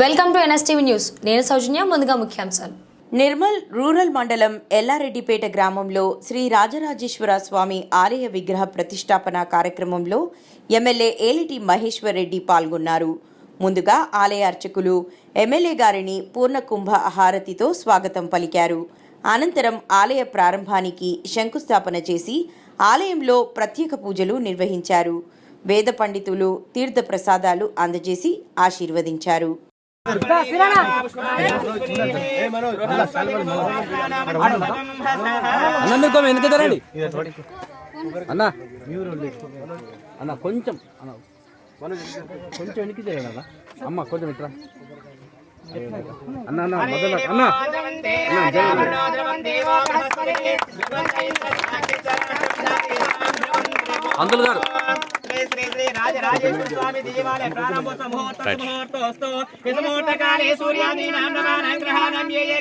Welcome to NSTV news. నేను సౌజన్య ముందుగా ముఖ్యాంశాలు. నిర్మల్ రూరల్ మండలం ఎల్లారెడ్డిపేట గ్రామంలో శ్రీ రాజరాజేశ్వర స్వామి ఆలయ విగ్రహ ప్రతిష్టాపన కార్యక్రమంలో ఎమ్మెల్యే ఏలిటి మహేశ్వర్ రెడ్డి పాల్గొన్నారు. ముందుగా ఆలయ అర్చకులు ఎమ్మెల్యే గారిని పూర్ణ కుంభ హారతితో స్వాగతం పలికారు. అనంతరం ఆలయ ప్రారంభానికి శంకుస్థాపన చేసి ఆలయంలో ప్రత్యేక పూజలు నిర్వహించారు. వేద పండితులు తీర్థ ప్రసాదాలు అందజేసి ఆశీర్వదించారు. అన్న మీకు వెనక రండి అన్న అన్న కొంచెం అన్న కొంచెం వెనక్కి చేయండి అన్న అమ్మ కొంచెం ఇట్లా అన్న అన్న మొదలు అన్న అంకుల్ గారు శ్రీ శ్రీ శ్రీ రాజరాజేశ్వర స్వామి దేవాలయ ప్రారంభోత్సవ ముహూర్త ముహూర్తోస్తు సూర్యాదీనాం గ్రహాణం ఏ ఏ